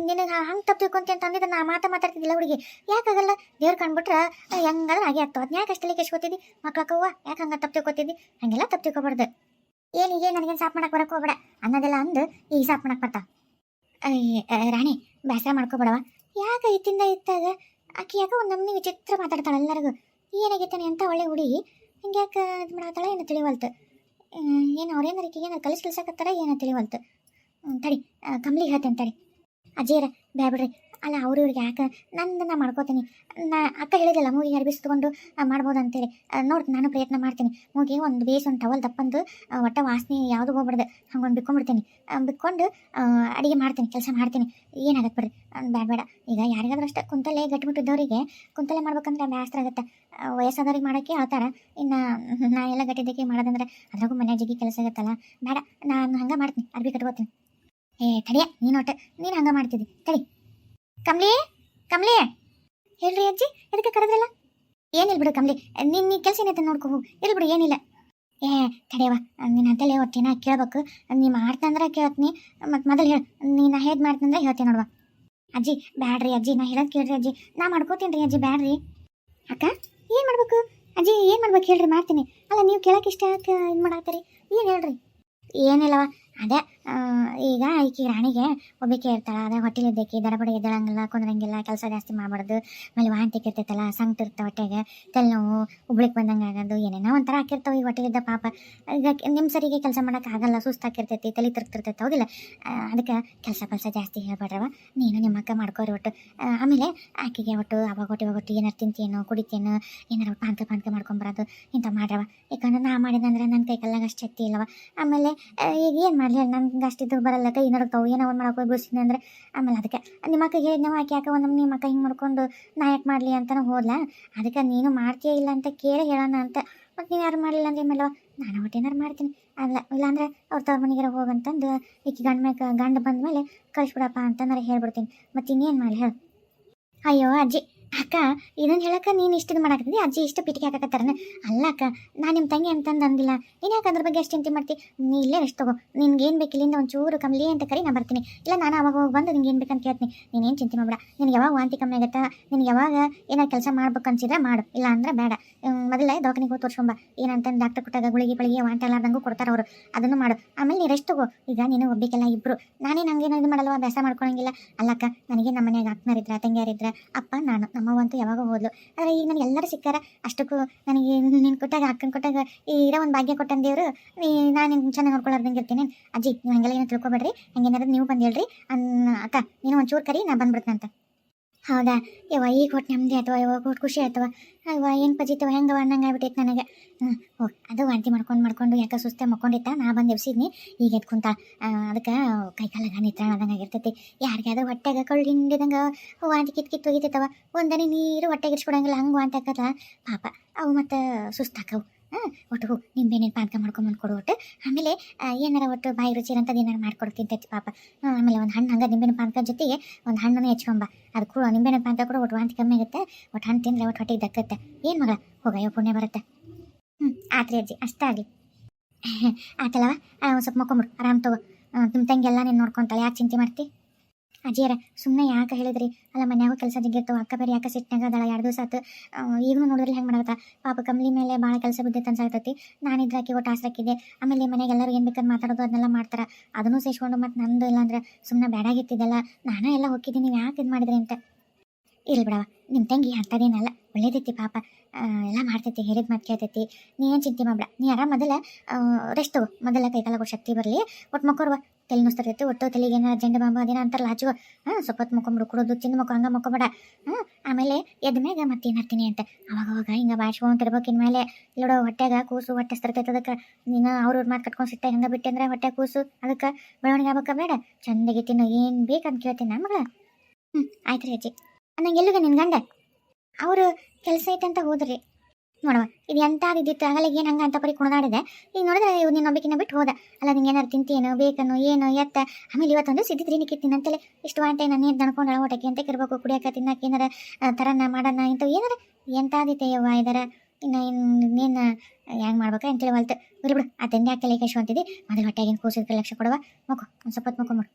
ನಿನಗೆ ಹಂಗೆ ತಪ್ಪು ತಿಳ್ಕೊಂತಿ ಅಂತ ಅಂದಿದ್ದ ನಾ ಮಾತಾ ಮಾತಾಡ್ತಿದ್ದಿಲ್ಲ ಹುಡುಗಿ. ಯಾಕಾಗಲ್ಲ ದೇವ್ರು ಕಂಡ್ಬಿಟ್ರೆ ಹೆಂಗಾದ್ರೆ ಹಾಗೆ ಆಗ್ತಾವ. ಅದನ್ನ ಯಾಕೆ ಅಷ್ಟಲ್ಲಿ ಕೆಸ್ಕೊತಿದ್ದಿ ಮಕ್ಕಳಕ್ಕವ್ವ ಯಾಕೆ ಹಂಗೆ ತಪ್ಪು ತಿಳ್ಕೊತಿದ್ದಿ? ಹಂಗೆಲ್ಲ ತಪ್ಪು ತಿಳ್ಕೊಬಾರ್ದು. ಏನು ಈಗ ನನಗೇನು ಸಾಪ್ ಮಾಡಕ್ಕೆ ಬರಕ್ಕೆ ಹೋಗ್ಬೇಡ. ಅನ್ನೋದೆಲ್ಲ ಅಂದು ಈಗ ಸಾಪ್ ಮಾಡಕ್ಕೆ ಬರ್ತಾ ರಾಣಿ, ಬೇಸರ ಮಾಡ್ಕೋಬೇಡವ ಯಾಕೆ ಇತ್ತಿಂದ ಇತ್ತಾಗ? ಆಕೆ ಯಾಕೆ ಒಂದು ನಮ್ಮ ವಿಚಿತ್ರ ಮಾತಾಡ್ತಾಳೆ ಎಲ್ಲರಿಗೂ. ಏನಾಗಿತ್ತಾನೆ ಅಂತ ಒಳ್ಳೆ ಹುಡುಗಿ. ಹಿಂಗೆ ಯಾಕೆ ಇದು ಮಾಡತ್ತಾಳೆ ಏನು ತಿಳಿವಲ್ತು. ಏನು ಅವ್ರೇನಾರ ಈಕೆಗೆ ಏನಾರು ಕಲಿಸ್ ಕಲಿಸಕತ್ತಾರ? ಏನೋ ತಿಳಿವಲ್ತು. ತಡಿ ಕಮ್ಲಿಗೆ ಹೇಳ್ತೇನೆ ತಡಿ. ಅಜ್ಜಿಯರ ಬ್ಯಾಬಿಡ್ರಿ ಅಲ್ಲ, ಅವ್ರು ಇವ್ರಿಗೆ ಯಾಕೆ? ನಂದು ನಾ ಮಾಡ್ಕೋತೀನಿ. ನಾ, ಅಕ್ಕ ಹೇಳಿದಲ್ಲ ಮೂಗಿಗೆ ಅರ್ಬಿಸ್ಕೊಂಡು ಮಾಡ್ಬೋದು ಅಂತೇಳಿ. ನೋಡಿ, ನಾನು ಪ್ರಯತ್ನ ಮಾಡ್ತೀನಿ. ಮೂಗಿ ಒಂದು ಬೇಸ್, ಒಂದು ಟವಲ್ ತಪ್ಪಂದು ಒಟ್ಟ ವಾಸನೆ ಯಾವುದು ಹೋಗ್ಬಾರ್ದು ಹಂಗೊಂದು ಬಿಕ್ಕೊಂಡ್ಬಿಡ್ತೀನಿ. ಬಿಕ್ಕೊಂಡು ಅಡುಗೆ ಮಾಡ್ತೀನಿ, ಕೆಲಸ ಮಾಡ್ತೀನಿ. ಏನಾಗತ್ತೆ ಬಿಡ್ರಿ? ಬೇಡ ಬೇಡ ಈಗ ಯಾರಿಗಾದ್ರೂ ಅಷ್ಟೇ ಕುಂತಲ್ಲೇ ಗಟ್ಟಿಬಿಟ್ಟಿದ್ದವರಿಗೆ, ಕುಂತಲ್ಲೇ ಮಾಡ್ಬೇಕಂದ್ರೆ ಬೇಸರ ಆಗುತ್ತೆ. ವಯಸ್ಸಾದವ್ರಿಗೆ ಮಾಡೋಕ್ಕೆ ಹೇಳ್ತಾರ ಇನ್ನು, ನಾ ಎಲ್ಲ ಗಟ್ಟಿದ್ದಕ್ಕೆ ಮಾಡೋದಂದ್ರೆ ಅದ್ರಾಗೂ ಮನೆ ಜಗ್ಗಿ ಕೆಲಸ ಆಗುತ್ತಲ್ಲ. ಬೇಡ ನಾನು ಹಂಗೆ ಮಾಡ್ತೀನಿ. ಅರ್ಬಿ ಕಟ್ಕೋತೀನಿ. ಏ, ತಡಿಯ, ನೀನು ಒಟ್ಟು ನೀನು ಹಂಗೆ ಮಾಡ್ತಿದ್ದಿ. ತಡಿ. ಕಮ್ಲಿ ಕಮ್ಲಿ. ಹೇಳ್ರಿ ಅಜ್ಜಿ, ಎದಕ್ಕೆ ಕರೆದ್ರಲ್ಲ? ಏನಿಲ್ಲ ಬಿಡು ಕಮ್ಲಿ ನಿನ್ನ ನೀ ಕೆಲಸ ಏನೈತೆ ನೋಡ್ಕೊ ಹೋಗು. ಬಿಡು, ಏನಿಲ್ಲ. ಏ ತಡೆಯವ ನಿನ್ನ ಅಂತಲೇ ಒಟ್ಟಿನ ಕೇಳ್ಬೇಕು. ನೀ ಮಾಡ್ತಂದ್ರೆ ಕೇಳ್ತೀನಿ. ಮತ್ತು ಮೊದಲು ಹೇಳು ನೀನು ಹೇಗೆ ಮಾಡ್ತಂದ್ರೆ ಹೇಳ್ತೀನಿ ನೋಡುವ. ಅಜ್ಜಿ, ಬ್ಯಾಡ್ರಿ ಅಜ್ಜಿ, ನಾ ಹೇಳೋದು ಕೇಳ್ರಿ ಅಜ್ಜಿ. ನಾ ಮಾಡ್ಕೋತೀನಿ ಅಜ್ಜಿ, ಬ್ಯಾಡ್ರಿ. ಅಕ್ಕ, ಏನು ಮಾಡ್ಬೇಕು? ಅಜ್ಜಿ, ಏನು ಮಾಡ್ಬೇಕು ಹೇಳ್ರಿ, ಮಾಡ್ತೀನಿ. ಅಲ್ಲ, ನೀವು ಕೇಳಕ್ಕೆ ಇಷ್ಟ ಇದು ಮಾಡಾಕ್ತೀರಿ ಏನು ಹೇಳ್ರಿ? ಏನಿಲ್ಲವ ಅದೇ ಈಗ ಈಕಿ ರಾಣಿಗೆ ಒಬ್ಬಕ್ಕೆ ಇರ್ತಾಳ, ಅದೇ ಹೊಟ್ಟೆಲಿದ್ದಕ್ಕೆ ದಡಬಡ ಎದ್ದಳಂಗಿಲ್ಲ ಕುಂದ್ರಂಗಿಲ್ಲ, ಕೆಲಸ ಜಾಸ್ತಿ ಮಾಡಬಾರ್ದು, ಆಮೇಲೆ ವಾಂತಿ ಇರ್ತೈತಲ್ಲ ಸಂಕಟ ಇರ್ತಾವ ಹೊಟ್ಟೆಗೆ, ತಲೆನೋವು, ಉಬ್ಳಿಕ್ ಬಂದಂಗೆ ಆಗೋದು, ಏನೇನೋ ಒಂಥರ ಹಾಕಿರ್ತಾವೆ ಈ ಹೊಟ್ಟೆಲಿದ್ದ ಪಾಪ. ಈಗ ನಿಮ್ಮ ಸರಿಗೆ ಕೆಲಸ ಮಾಡೋಕೆ ಆಗಲ್ಲ ಸುಸ್ತಾಕಿರ್ತೈತಿ ತಲೆ ತಿರ್ಗ್ತಿರ್ತೈತೆ, ಹೌದಿಲ್ಲ? ಅದಕ್ಕೆ ಕೆಲಸ ಕೆಲಸ ಜಾಸ್ತಿ ಹೇಳ್ಬೇಡ್ರವ ನೀನು ನಿಮ್ಮ ಅಕ್ಕ ಮಾಡ್ಕೋರಿ ಒಟ್ಟು. ಆಮೇಲೆ ಆಕೆಗೆ ಒಟ್ಟು, ಅವಾಗ ಒಟ್ಟು ಇವಾಗ ಒಟ್ಟು ಏನಾರು ತಿಂತೇನೋ ಕುಡಿತೇನೋ, ಏನಾರು ಪಾಂತ ಪಾಂತ ಮಾಡ್ಕೊಂಬರೋದು ಇಂಥ ಮಾಡ್ರವ. ಯಾಕಂದ್ರೆ ನಾ ಮಾಡಿದಂದ್ರೆ ನನ್ನ ಕೈ ಕಲ್ಲಾಗ ಅಷ್ಟು ಶಕ್ತಿ ಇಲ್ಲವ. ಆಮೇಲೆ ಈಗ ಏನು ಮಾಡಲಿ ನನ್ಗೆ ಅಷ್ಟಿದ್ದು ಬರಲ್ಲ ಕೈ ತಾವು ಏನೋ ಒಂದು ಮಾಡಕ್ಕೆ ಹೋಗಿ ಅಂದ್ರೆ. ಆಮೇಲೆ ಅದಕ್ಕೆ, ನಿಮ್ಮ ಅಕ್ಕ ಹೇಳಿದ್ನವ ಆಕೆ ಯಾಕೆ ಒಂದು ನಿಮ್ಮ ಅಕ್ಕ ಹಿಂಗೆ ಮಾಡ್ಕೊಂಡು ನಾ ಯಾಕೆ ಮಾಡಲಿ ಅಂತಲೂ ಹೋದ್ಲ? ಅದಕ್ಕೆ ನೀನು ಮಾಡ್ತೀಯ ಇಲ್ಲ ಅಂತ ಕೇಳಿ ಹೇಳೋಣ ಅಂತ. ಮತ್ತು ನೀನು ಯಾರು ಮಾಡಲಿಲ್ಲ ಅಂದ್ರೆ ಮೇಲೆ ನಾನು ಒಟ್ಟೇನಾರು ಮಾಡ್ತೀನಿ. ಅಲ್ಲ, ಇಲ್ಲಾಂದ್ರೆ ಅವ್ರ ತವ್ರ ಮನೆಗೆ ಹೋಗಂತಂದು ಈಕೆ ಗಂಡ ಮ್ಯಾಗ ಗಂಡ ಬಂದ ಮೇಲೆ ಕಳಿಸ್ಬಿಡಪ್ಪ ಅಂತಂದ್ರೆ ಹೇಳ್ಬಿಡ್ತೀನಿ. ಮತ್ತು ಇನ್ನೇನು ಮಾಡಲಿ ಹೇಳು. ಅಯ್ಯೋ, ಅಜ್ಜಿ. ಅಕ್ಕ ಇದನ್ನ ಹೇಳಕ್ಕ ನೀನು ಇಷ್ಟನ್ನು ಮಾಡಾಕತ್ತಿ ಅಜ್ಜಿ ಇಷ್ಟು ಪಿಟಿಕೆ ಹಾಕಕತ್ತಾರನ. ಅಲ್ಲ ಅಕ್ಕ, ನಾನು ನಿಮ್ಮ ತಂಗಿ ಅಂತಂದು ಅಂದಿಲ್ಲ. ನೀನು ಯಾಕೆ ಅದ್ರ ಬಗ್ಗೆ ಅಷ್ಟು ಚಿಂತೆ ಮಾಡ್ತಿ? ನೀ ಇಲ್ಲೇ ರೆಸ್ಟ್ ತಗೋ. ನಿನ್ಗೆ ಏನು ಬೇಕು ಇಲ್ಲಿಂದ ಒಂಚೂರು ಕಮ್ಲಿ ಅಂತ ಕರಿ ನಾ ಬರ್ತೀನಿ. ಇಲ್ಲ, ನಾನು ಅವಾಗ ಹೋಗಿ ಬಂದು ನಿಂಗೆ ಏನು ಬೇಕಂತ ಕೇಳ್ತೀನಿ. ನೀನೇನು ಚಿಂತೆ ಮಾಡಬೇಡ. ನಿನಗೆ ಯಾವಾಗ ವಾಂತಿ ಕಮ್ಮಿ ಆಗುತ್ತಾ? ನಿನಗೆ ಯಾವಾಗ ಏನಾರು ಕೆಲಸ ಮಾಡ್ಬೇಕು ಅನ್ಸಿದ್ರೆ ಮಾಡು. ಇಲ್ಲ ಅಂದ್ರೆ ಬೇಡ. ಮೊದಲೇ ದವಾಖಾನಿಗೆ ಹೋಗಿ ತೋರ್ಸ್ಕೊಂಬ ಏನಂತಂದು ಡಾಕ್ಟರ್ ಕೊಟ್ಟಾಗ ಗುಳಿಗೆ ಪಳಿಗೆ ವಾಂತಿ ಎಲ್ಲಾರ್ದಂಗೂ ಕೊಡ್ತಾರೆ ಅವರು. ಅದನ್ನು ಮಾಡು. ಆಮೇಲೆ ನೀ ರೆಸ್ಟ್ ತಗೋ. ಈಗ ನೀನು ಒಬ್ಬಿಗೆಲ್ಲ ಇಬ್ಬರು ನಾನೇ ನಂಗೇನು ಇದು ಮಾಡಲ್ವಾ? ಅಭ್ಯಾಸ ಮಾಡ್ಕೊಳಂಗಿಲ್ಲ. ಅಲ್ಲಕ್ಕ ನನಗೆ ನಮ್ಮ ಮನೆಯಾಗ ಅಕ್ಕನರಿದ್ರ ತಂಗಿಯರಿದ್ರ, ಅಪ್ಪ, ನಾನು. ನಮ್ಮವಂತೂ ಯಾವಾಗ ಹೋದ್ಲು. ಆದರೆ ಈಗ ನನಗೆ ಎಲ್ಲರೂ ಸಿಕ್ಕಾರ ಅಷ್ಟಕ್ಕೂ ನನಗೆ ನೀನು ಕೊಟ್ಟಾಗ ಅಕ್ಕನ ಕೊಟ್ಟಾಗ ಈ ಇರೋ ಒಂದು ಭಾಗ್ಯ ಕೊಟ್ಟನ್ ದೇವರು ನಾನು ನಿಮ್ಗೆ ಚೆನ್ನಾಗಿ ನೋಡ್ಕೊಳ್ಳೋದಂಗೆ ಇರ್ತೀನಿ. ಅಜ್ಜಿ, ನೀವು ಹಂಗೆಲ್ಲ ಏನು ತಿಳ್ಕೊಬೇಡ್ರಿ. ಹಂಗೇನಾದ್ರು ನೀವು ಬಂದು ಹೇಳ್ರಿ. ಅಕ್ಕ, ನೀನು ಒಂಚೂರು ಕರಿ, ನಾ ಬಂದ್ಬಿಡ್ತಂತ ಹೌದಾ? ಯವ್ವ, ಈಗ ಕೊಟ್ಟು ನೆಮ್ಮದಿ ಅಥವಾ ಯವ್ವ ಕೊಟ್ಟು ಖುಷಿ ಆಯ್ತವ ಅಯ್ಯವ್ವ, ಏನು ಪಜಿತವ ಹೆಂಗವ ಅನ್ನಂಗೆ ಆಗ್ಬಿಟ್ಟೈತೆ ನನಗೆ. ಹ್ಞೂ ಓ, ಅದು ವಾಂತಿ ಮಾಡ್ಕೊಂಡು ಮಾಡ್ಕೊಂಡು ಯಾಕೆ ಸುಸ್ತೆ ಮಕ್ಕೊಂಡಿತ್ತ? ನಾ ಬಂದು ಎಬ್ಸಿದ್ನಿ, ಈಗ ಎದ್ದು ಕುಂತ ಅದಕ್ಕೆ ಕೈಕಾಲಾಗ ನಿತ್ರಾಣ ಆದಂಗೆ ಆಗಿರ್ತೈತಿ ಯಾರಿಗಾದ್ರೂ ಹೊಟ್ಟೆಗೆ ಕಳ್ಳು ಹಿಂಡಿದಂಗೆ ವಾಂತಿ ಕಿತ್ ಕಿತ್ತು ಒಗಿತೈತವ ಒಂದನಿ ನೀರು ಹೊಟ್ಟೆಗೆ ಇರ್ಸ್ಕೊಡಂಗಿಲ್ಲ, ಹಂಗೆ ವಾಂತಿ ಆಕತ್ತ ಪಾಪ, ಅವು ಮತ್ತು ಸುಸ್ತಾಕವು. ಹಾಂ ಒಟ್ಟು ಹೋಗಿ. ನಿಂಬೆಹಣ್ಣಿನ ಪಾನಕ ಮಾಡ್ಕೊಂಬಂದು ಕೊಡು ಒಟ್ಟು. ಆಮೇಲೆ ಏನಾರ ಒಟ್ಟು ಬಾಯಿ ರುಚಿ ಅಂತ ಏನಾರು ತಿಂತೈತಿ ಪಾಪ. ಆಮೇಲೆ ಒಂದು ಹಣ್ಣು ಹಂಗೆ ನಿಂಬೆನ ಪಾನಕ ಜೊತೆಗೆ ಒಂದು ಹಣ್ಣನ್ನು ಹೆಚ್ಕೊಂಬ ಅದು ಕೂಡ ನಿಂಬೆಹಣ್ಣು ಪಾನಕ ಕೂಡ ಒಟ್ಟು ವಾಂತಿ ಕಮ್ಮಿ ಆಗುತ್ತೆ. ಒಟ್ಟು ಹಣ್ಣು ತಿಂದರೆ ಒಟ್ಟು ಹೊಟ್ಟೆಗೆ ದಕ್ಕತ್ತೆ. ಏನು ಮಗ? ಹೋಗಯ್ಯೋ ಪುಣ್ಯ ಬರುತ್ತೆ. ಹ್ಞೂ ಆತ್ರಿ ಅಜ್ಜಿ, ಅಷ್ಟೇ ಆಗಲಿ. ಆತಲ್ಲವ ಒಂದು ಸ್ವಲ್ಪ ಮಕ್ಕೊಂಬಿಡು. ಆರಾಮ್ ತಗೋ. ನಿಮ್ಮ ಎಲ್ಲ ನೀನು ನೋಡ್ಕೊಂತಾಳೆ. ಯಾಕೆ ಚಿಂತೆ ಮಾಡ್ತಿ? ಅಜ್ಜಿಯರ ಸುಮ್ಮನೆ ಯಾಕೆ ಹೇಳಿದ್ರಿ? ಅಲ್ಲ, ಮನ್ಯಾಗೂ ಕೆಲಸ ಜಿಗ್ಗಿರ್ತಾವ ಅಕ್ಕ ಬೇರೆ ಯಾಕೆ ಸಿಟ್ನಾಗ ಅದಳ? ಎರಡು ದಿವಸ ಆತು. ಈಗಲೂ ನೋಡಿದ್ರೆ ಹೆಂಗೆ ಮಾಡತ್ತ ಪಾಪ ಕಮ್ಲಿ ಮೇಲೆ ಭಾಳ ಕೆಲಸ ಬಿದ್ದೈತೆ ಅನ್ಸಾಗ್ತೈತಿ ನಾನು ಇದ್ರಾಕಿ ಒಟ್ಟು ಆಸರಾಕಿದ್ದೆ. ಆಮೇಲೆ ಮನೆಗೆ ಎಲ್ಲರೂ ಏನು ಬೇಕಾದ್ರೆ ಮಾತಾಡೋದು ಅದನ್ನೆಲ್ಲ ಮಾಡ್ತಾರೆ. ಅದನ್ನು ಸೇರಿಸ್ಕೊಂಡು ಮತ್ತು ನಂದು ಇಲ್ಲಾಂದ್ರೆ ಸುಮ್ಮನೆ ಬೇಡಾಗಿತ್ತಿದ್ದಲ್ಲ ನಾನೇ ಎಲ್ಲ ಹೋಗಿದ್ದೀನಿ ಯಾಕೆ ಇದು ಮಾಡಿದ್ರಿ ಅಂತ. ಇಲ್ಲ ಬಿಡವ ನಿಮ್ಮ ತಂಗಿ ಅಂಥದ್ದೇನಲ್ಲ ಒಳ್ಳೇದೈತಿ ಪಾಪ. ಎಲ್ಲ ಮಾಡ್ತೈತಿ, ಹೇಳಿದ ಮಾತು ಕೇಳ್ತೈತಿ. ನೀ ಏನು ಚಿಂತೆ ಮಾಡ್ಬೇಡ ನೀ ಯಾರ ಮೊದಲ ರೆಸ್ಟ್ ತಗೋ. ಮೊದಲ ಕೈಕಾಲ ಕೊಟ್ಟು ಶಕ್ತಿ ಬರಲಿ. ಒಟ್ಟು ಮಕ್ಕೋರ್ವ ತಲೆ ನೋಸ್ತಿರ್ತೈತಿ ಒಟ್ಟು ತಲೆಗೆ ಏನೋ ಜಂಡ ಬಾಂಬ ಅದೇನೋ ಅಂತಾರಲ್ಲ ಹಚ್ಚುವ ಹಾಂ ಸ್ವಲ್ಪ ಹೊತ್ತು ಕುಡೋದು ತಿಂದು ಮಕ್ಕೊ ಹಂಗೆ ಮಕ್ಕೊಬೇಡ ಹ್ಞೂ ಆಮೇಲೆ ಎದ್ದ ಮ್ಯಾಗ ಮತ್ತೆ ಏನಾರ್ತೀನಿ ಅಂತ. ಅವಾಗ ಅವಾಗ ಹಿಂಗೆ ಇರ್ಬೇಕು ಇನ್ಮೇಲೆ ಇಲ್ಲೋಡ ಹೊಟ್ಟೆಗ ಕೂಸು, ಹೊಟ್ಟೆ ಸ್ತರ್ತೈತೆ ಅದಕ್ಕೆ. ನೀನು ಅವ್ರವ್ರ ಮಾತು ಕಟ್ಕೊಂಡು ಸಿಟ್ಟೆ ಹಂಗೆ ಬಿಟ್ಟೆ ಅಂದ್ರೆ ಹೊಟ್ಟೆ ಕೂಸು, ಅದಕ್ಕೆ ಬೆಳವಣಿಗೆ ಆಗ್ಬೇಕ ಬೇಡ. ಚಂದಗೆ ತಿನ್ನೋ ಏನು ಬೇಕಂತ ಕೇಳ್ತೀನಿ ನಾನು ಮಗಳ. ಹ್ಞೂ ಆಯ್ತು ರೀ ಅಜ್ಜಿ. ನಂಗೆ ಎಲ್ಲಿಗೆ ನಿನ್ನ ಗಂಡ? ಅವರು ಕೆಲಸ ಐತಂತ ಹೋದ್ರಿ. ನೋಡವ ಇದು ಎಂತಾದಿದ್ದಿತ್ತು ಆಗಲೇ ಏನು ಹಂಗ ಅಂತ ಪರಿ ಕುಣದಾಡಿದೆ. ಈಗ ನೋಡಿದ್ರೆ ಇವ್ ನಿನ್ನ ಒಬ್ಬಕಿನ ಬಿಟ್ಟು ಹೋದ. ಅಲ್ಲ ನಿಂಗೆ ಏನಾರು ತಿಂತೇನು ಬೇಕನೋ ಏನು ಎತ್ತ. ಆಮೇಲೆ ಇವತ್ತೊಂದು ಸಿದ್ದಿದ್ರಿ ನಿಕ್ಕಿತ್ತೀನಿ ಅಂತಲೇ ಇಷ್ಟು ವಾಂಟೆ ನಾನು ಏನು ದಣ್ಕೊಂಡು ಹೊಟ್ಟೆಗೆ ಅಂತ ಕಿರ್ಬೇಕು ಕುಡಿಯೋಕೆ ತಿನ್ನಕ್ಕೆ ಏನಾರ ಆ, ತರನ ಮಾಡೋಣ ಅಂತ ಏನಾರ ಎಂತಾದಿತ್ತೆ ಯವ್ವ ಇದರ? ಇನ್ನು ಇನ್ನೇನು ಹೆಂಗೆ ಮಾಡ್ಬೇಕು ಅಂತೇಳಿ ಹೊಲ್ತು. ಬಿಡು ಆ ತಂದೆ ಹಾಕಿ ಲೈಕ್ ಅಂತಿದ್ದಿ ಮೊದಲು ಹೊಟ್ಟೆಗಿನ ಕೂಸಿದ್ರೆ ಲಕ್ಷ ಕೊಡುವ. ಮಗು ಒಂದು ಸ್ವಲ್ಪ ಮಗು ಮಕ್ಕೊಂಬಿಡು